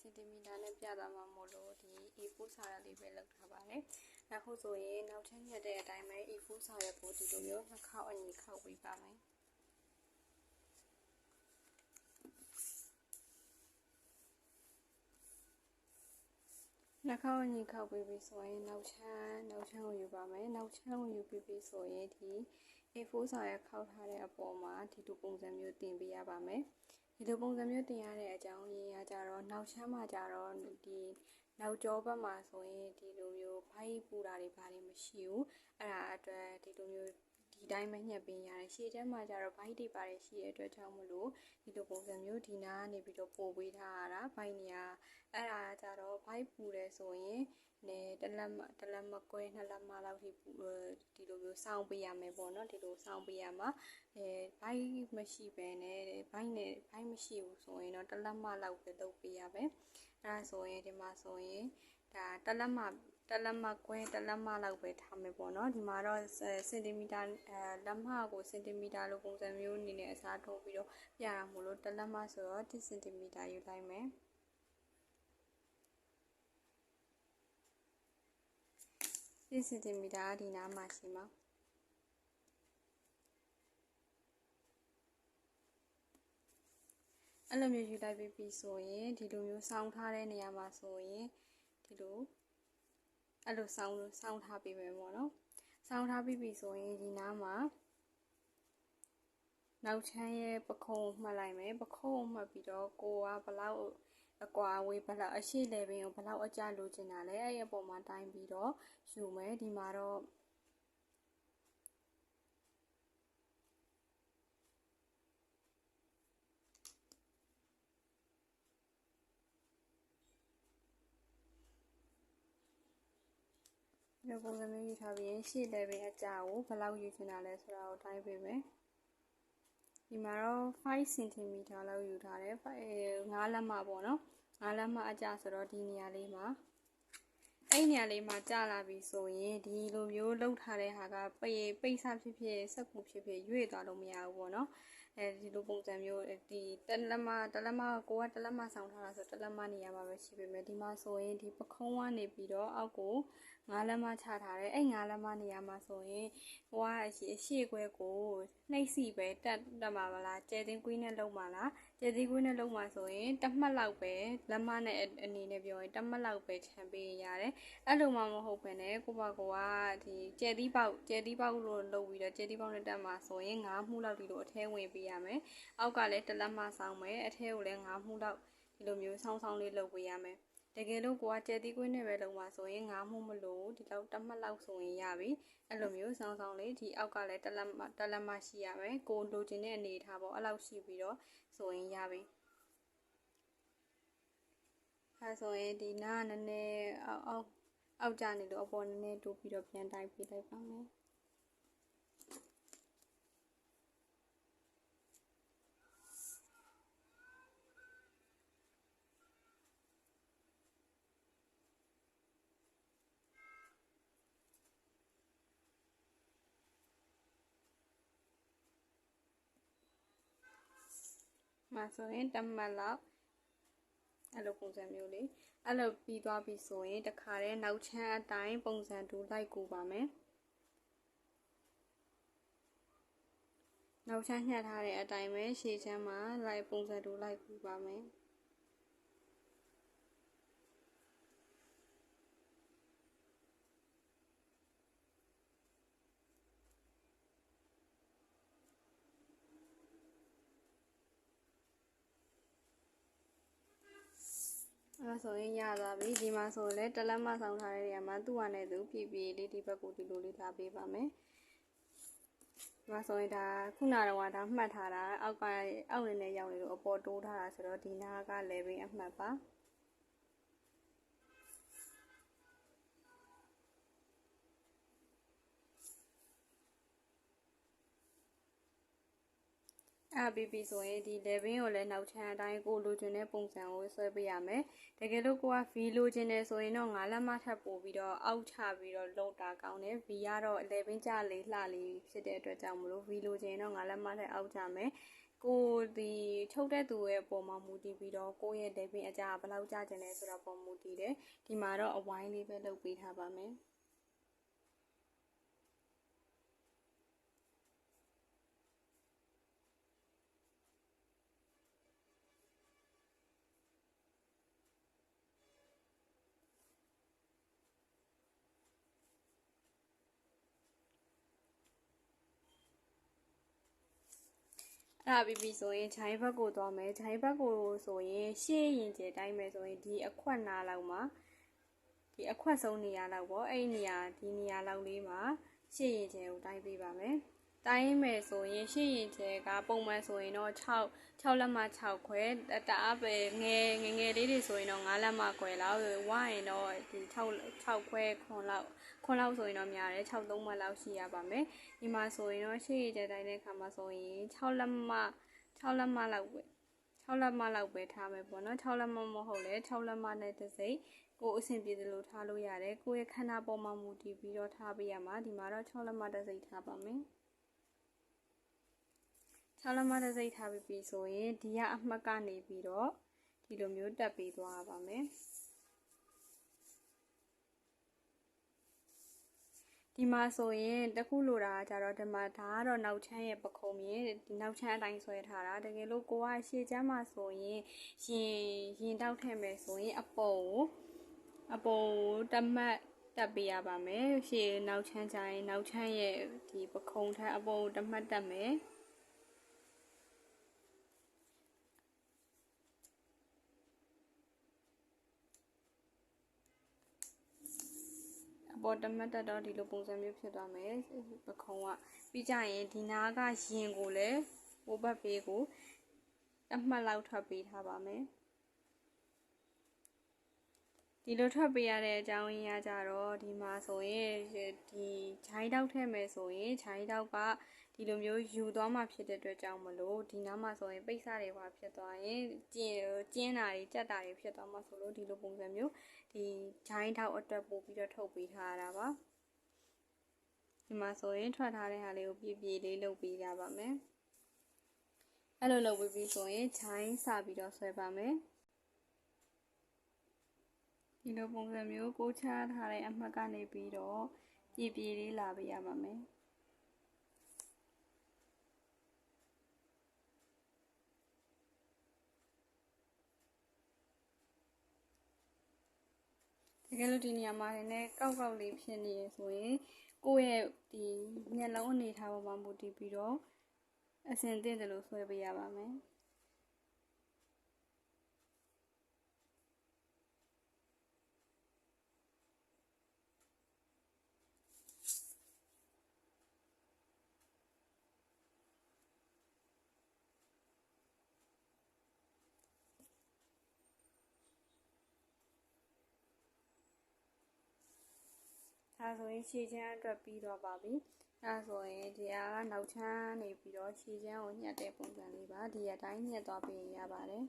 စင်တီမီတာနဲ့ပြသွားမှာမို့လို့ဒီ A4 စာရွက်လေးပဲလောက်ထားပါတယ်အခုဆိုရင်နောက်ထပ်ညက်တဲ့အတိုင်းပဲ A4 စာရွက်ကိုဒီလိုမျိုးနှစ်ခေါက်အညီခောက်ပေးပါမယ်နှာခေါင်းအညီခောက်ပြီးပြီဆိုရင်နောက်ချမ်းနောက်ချမ်းကိုယူပါမယ်နောက်ချမ်းကိုယူပြီးပြီဆိုရင်ဒီ A4 စာရွက်ခောက်ထားတဲ့အပေါ်မှာဒီလိုပုံစံမျိုးတင်ပေးရပါမယ် ဒီလိုပုံစံမျိုးတင်ရတဲ့အကြောင်းရင်းကကြတော့နောက်ချမ်းမှာကြတော့ဒီနောက်ကျောဘက်မှာဆိုရင်ဒီလိုမျိုးဖိုက်ပူတာတွေဘာတွေမရှိဘူးအဲ့ဒါအတွက်ဒီလိုမျိုး ဒီတိုင်းပဲညှက်ပေးရတယ်ရှေ့ထဲမှာကျတော့ဘိုက်တွေပါတယ်ရှိတဲ့အတွက်ကြောင့်မလို့ဒီလိုပုံစံမျိုးဒီနာကနေပြီးတော့ပို့ပေးထားရတာဘိုက်နေရအဲ့ဒါကျတော့ဘိုက်ပူတယ်ဆိုရင်နဲတလက်မတလက်မကွဲနှစ်လက်မလောက်ထိဒီလိုမျိုးစောင်းပေးရမယ်ပေါ့နော်ဒီလိုစောင်းပေးရမှာအဲဘိုက်မရှိပဲနဲ့ဘိုက်နဲ့ဘိုက်မရှိဘူးဆိုရင်တော့တလက်မလောက်ပဲလုပ်ပေးရမယ်အဲဒါဆိုရင်ဒီမှာဆိုရင်ဒါတလက်မ တလက်မကွဲတလက်မလောက်ပဲထားမယ်ပေါ့နော်ဒီမှာတော့စင်တီမီတာအဲလက်မကိုစင်တီမီတာလိုပုံစံမျိုးအနေနဲ့အစားထိုးပြီးတော့ပြရမှာလို့တလက်မဆိုတော့10စင်တီမီတာယူလိုက်မယ်10စင်တီမီတာဒီနားမှာရှိမှာအဲ့လိုမျိုးယူလိုက်ပြီးပြီဆိုရင်ဒီလိုမျိုးစောင်းထားတဲ့နေရာမှာဆိုရင်ဒီလို အဲ့လိုစောင်းစောင်းထားပေးမယ်ပေါ့နော်စောင်းထားပြီးပြီဆိုရင်ဒီနားမှာနောက်ချမ်းရဲ့ပခုံးမှတ်လိုက်မယ်ပခုံးမှတ်ပြီးတော့ကိုကဘလောက်အကွာဝေးဘလောက်အရှိလေပင်ကိုဘလောက်အကြလိုချင်တာလဲအဲ့ဒီအပေါ်မှာတိုင်းပြီးတော့ယူမယ်ဒီမှာတော့ ဒီပုံစံမျိုးယူထားပြီးရင်ရှေ့ level အကြာကိုဘယ်လောက်ယူချင်တာလဲဆိုတာကိုတိုင်းပေးမယ်ဒီမှာတော့5 cm လောက်ယူထားတယ်5လက်မပေါ့နော်5လက်မအကြာဆိုတော့ဒီနေရာလေးမှာအဲ့နေရာလေးမှာကြာလာပြီဆိုရင်ဒီလိုမျိုးလှုပ်ထားတဲ့ဟာကပိတ်ပိတ်ဆဖြစ်ဖြစ်စက်ကူဖြစ်ဖြစ်ရွေ့သွားလို့မရဘူးပေါ့နော်အဲဒီလိုပုံစံမျိုးဒီတလက်မတလက်မကိုကတလက်မဆောင်ထားတာဆိုတလက်မနေရာမှာပဲရှိပေမဲ့ဒီမှာဆိုရင်ဒီပခုံးကနေပြီးတော့အောက်ကို ငါးလက်မချထားတယ်အဲ့ငါးလက်မနေရာမှာဆိုရင်ဟိုကအရှိအရှိခွဲကိုနှိပ်စီပဲတက်တက်မှာမလားကျဲတင်းကွေးနဲ့လုံးမှာလားကျဲတင်းကွေးနဲ့လုံးမှာဆိုရင်တမှတ်လောက်ပဲလက်မနဲ့အနေနဲ့ပြောရင်တမှတ်လောက်ပဲခြံပေးရတယ်အဲ့လိုမှမဟုတ်ဘဲနဲ့ကိုပါကိုကဒီကျဲသီးပေါက်ကျဲသီးပေါက်လို့လုပ်ပြီးတော့ကျဲသီးပေါက်နဲ့တက်မှာဆိုရင်ငါးမှုလောက်ဒီလိုအထဲဝင်ပေးရမယ်အောက်ကလည်းတလက်မဆောင်မယ်အထဲကိုလည်းငါးမှုလောက်ဒီလိုမျိုးဆောင်းဆောင်းလေးလုပ်ပေးရမယ် တကယ်လို့ကိုကကြက်သီးကွင်းနဲ့ပဲလုံးပါဆိုရင်ငါးမှုမလို့ဒီလောက်တစ်မှတ်လောက်ဆိုရင်ရပြီအဲ့လိုမျိုးဆောင်းဆောင်းလေးဒီအောက်ကလည်းတလက်တလက်မရှိရမယ်ကိုလိုချင်တဲ့အနေထားပေါ့အဲ့လောက်ရှိပြီးတော့ဆိုရင်ရပြီအဲဆိုရင်ဒီနားနည်းနည်းအောက်အောက်အောက်ကျနေလို့အပေါ်နည်းနည်းတိုးပြီးတော့ပြန်တိုက်ပြလိုက်ပါမယ် မှာဆိုရင်တမတ်လောက်အဲ့လိုပုံစံမျိုးလေးအဲ့လိုပြီးသွားပြီဆိုရင်တခါတည်းနောက်ချမ်းအတိုင်းပုံစံတူလိုက်ကူပါမယ်နောက်ချမ်းညှက်ထားတဲ့အတိုင်းပဲရှေ့ချမ်းမှာလိုက်ပုံစံတူလိုက်ကူပါမယ် အဲ့ဆိုရင်ရသွားပြီဒီမှာဆိုလည်းတလက်မဆောင်ထားတဲ့နေရာမှာသူ့ဟာနဲ့သူပြပြလေးဒီဘက်ကိုဒီလိုလေးထားပေးပါမယ်ဒီမှာဆိုရင်ဒါခုနကတော့ဒါမှတ်ထားတာအောက်ကအောက်နေနဲ့ရောက်နေလို့အပေါ်တိုးထားတာဆိုတော့ဒီနာက level အမှတ်ပါ အဲ့ပြီးပြီဆိုရင်ဒီ level ကိုလည်းနောက်ချမ်းအတိုင်းကိုလိုချင်တဲ့ပုံစံကိုဆွဲပေးရမယ်တကယ်လို့ကိုက V လိုချင်တယ်ဆိုရင်တော့ငါးလက်မထပ်ပို့ပြီးတော့အောက်ချပြီးတော့လုံတာကောင်းတယ် V ကတော့ level ကျလေးလှလေးဖြစ်တဲ့အတွက်ကြောင့်မလို့ V လိုချင်တော့ငါးလက်မထပ်အောက်ချမယ်ကိုဒီချုပ်တဲ့သူရဲ့အပေါ်မှာမူတည်ပြီးတော့ကိုယ့်ရဲ့လေပင်အကြဘယ်လောက်ကြာကျင်လဲဆိုတော့ပုံမူတည်တယ်ဒီမှာတော့အဝိုင်းလေးပဲလုပ်ပေးထားပါမယ် အဲ့ဒါပြီးပြီဆိုရင်ဂျိုင်းဘက်ကိုသွားမယ်ဂျိုင်းဘက်ကိုဆိုရင်ရှေ့ရင်ကျဲတိုင်းမယ်ဆိုရင်ဒီအခွက်နာလောက်မှာဒီအခွက်ဆုံးနေရာလောက်ပေါ့အဲ့ဒီနေရာဒီနေရာလောက်လေးမှာရှေ့ရင်ကျဲကိုတိုင်းပေးပါမယ် တိုင်းမယ်ဆိုရင်ရှေ့ရင်ကျဲကပုံမှန်ဆိုရင်တော့6 6လက်မ6ခွဲတအားပဲငယ်ငယ်ငယ်လေးတွေဆိုရင်တော့9လက်မခွဲလောက်ဝိုင်းရင်တော့ဒီ6 6ခွဲ9လောက်9လောက်ဆိုရင်တော့များတယ်6 3မှတ်လောက်ရှိရပါမယ်ဒီမှာဆိုရင်တော့ရှေ့ရတဲ့တိုင်းတဲ့ခါမှာဆိုရင်6လက်မ6လက်မလောက်ပဲ6လက်မလောက်ပဲထားမယ်ပေါ့နော်6လက်မမဟုတ်လေ6လက်မနဲ့တစ်စိတ်ကိုအဆင်ပြေသလိုထားလို့ရတယ်ကိုယ့်ရဲ့ခန္ဓာပေါ်မှာမူတည်ပြီးတော့ထားပေးရမှာဒီမှာတော့6လက်မတစ်စိတ်ထားပါမယ် 6လက်မတစ်စိတ်ထားပြီးပြီဆိုရင်ဒီကအမှတ်ကနေပြီးတော့ဒီလိုမျိုးတက်ပြီးသွားပါမယ်ဒီမှာဆိုရင်တခုလိုတာကြတော့ဒီမှာဒါကတော့နောက်ချမ်းရဲ့ပခုံးမြေဒီနောက်ချမ်းအတိုင်းဆွဲထားတာတကယ်လို့ကိုကရှေ့ချမ်းမှာဆိုရင်ရင်ရင်တောက်ထည့်မယ်ဆိုရင် အပေါ်ကိုအပေါ်တမတ်တက်ပေးရပါမယ်ရှေ့နောက်ချမ်းကြရင်နောက်ချမ်းရဲ့ဒီပခုံးထက်အပေါ်တမတ်တက်မယ် ပေါ်တမတ်တက်တော့ဒီလိုပုံစံမျိုးဖြစ်သွားမယ်ပခုံးကပြီးကြရင်ဒီနားကရင်ကိုလည်းဟိုဘက်ဘေးကိုတမှတ်လောက်ထွက်ပေးထားပါမယ်ဒီလိုထွက်ပေးရတဲ့အကြောင်းရင်းကကြတော့ဒီမှာဆိုရင်ဒီခြိုင်းတောက်ထည့်မယ်ဆိုရင်ခြိုင်းတောက်ကဒီလိုမျိုးယူသွားမှဖြစ်တဲ့အတွက်ကြောင့်မလို့ဒီနားမှာဆိုရင်ပိတ်စတွေပါဖြစ်သွားရင်ကျင်းကျင်းတာတွေကြက်တာတွေဖြစ်သွားမှဆိုလို့ဒီလိုပုံစံမျိုး ဒီဂျိုင်းထောက်အတွက်ပို့ပြီးတော့ထုတ်ပေးထားရတာပါဒီမှာဆိုရင်ထွက်ထားတဲ့ဟာလေးကိုပြည့်ပြည့်လေးလုပ်ပေးရပါမယ်အဲ့လိုလုပ်ပြီးဆိုရင်ဂျိုင်းစပြီးတော့ဆွဲပါမယ်ဒီလိုပုံစံမျိုးကိုချထားတဲ့အမှတ်ကနေပြီးတော့ပြည့်ပြည့်လေးလာပေးရပါမယ် ကယ်လို့ဒီနေရာမှာလည်းကောက်ကောက်လေးဖြစ်နေရဆိုရင်ကိုယ့်ရဲ့ဒီမျက်လုံးအနေထားပေါ်မှာမူတည်ပြီးတော့အစင်သင့်တယ်လို့ဆွဲပေးရပါမယ် ဒါဆိုရင်ခြေချမ်းအတွက်ပြီးတော့ပါပြီအဲဆိုရင်ဒီအားကနောက်ချမ်းနေပြီးတော့ခြေချမ်းကိုညှက်တဲ့ပုံစံလေးပါဒီအတိုင်းညှက်သွားပြီးရပါတယ်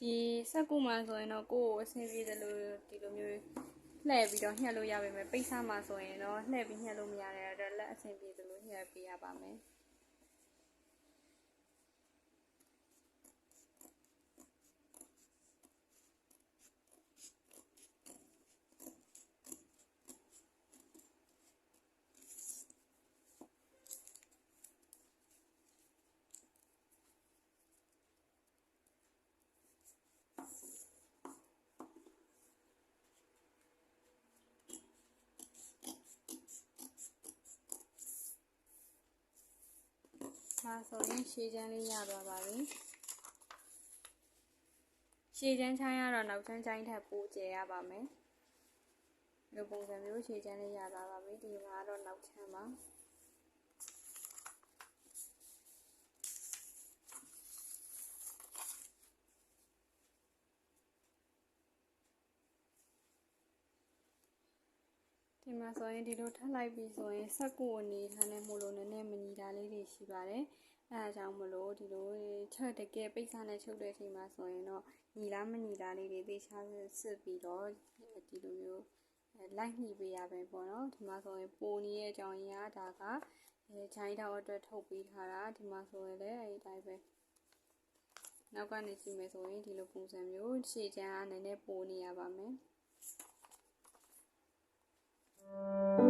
ဒီစက်ကူမှဆိုရင်တော့ကိုယ့်ကိုအဆင်ပြေတယ်လို့ဒီလိုမျိုးလှည့်ပြီးတော့ညှက်လို့ရပါမယ်ပိတ်ဆမှဆိုရင်တော့လှည့်ပြီးညှက်လို့မရတဲ့အတွက်လက်အဆင်ပြေတယ်လို့ညှက်ပေးရပါမယ် ဒါဆိုရင်ရှည်ချမ်းလေးရသွားပါပြီရှည်ချမ်းချမ်းရတော့နောက်ချမ်းချမ်းထပ်ပိုးကျဲရပါမယ်ဒီပုံစံမျိုးရှည်ချမ်းလေးရသွားပါပြီဒီမှာတော့နောက်ချမ်းပါ ဒီမှာဆိုရင်ဒီလိုထပ်လိုက်ပြီးဆိုရင်ဆက်ကိုအနေထားနဲ့မို့လို့နည်းနည်းမညီတာလေးတွေရှိပါတယ်အဲဒါကြောင့်မလို့ဒီလိုချက်တကယ်ပိတ်စာနဲ့ချုပ်တဲ့အချိန်မှာဆိုရင်တော့ညီလားမညီလားလေးတွေသေချာစစ်ပြီးတော့ဒီလိုမျိုးလိုက်ညှိပေးရပဲပေါ့နော်ဒီမှာဆိုရင်ပိုနေရဲ့အကြောင်းရင်းကဒါကအဲချိုင်းတောက်အတွက်ထုတ်ပေးထားတာဒီမှာဆိုရင်လည်းအဲဒီတိုင်းပဲနောက်ကနေကြည့်မယ်ဆိုရင်ဒီလိုပုံစံမျိုးရှေ့ချမ်းကနည်းနည်းပိုနေရပါမယ် Música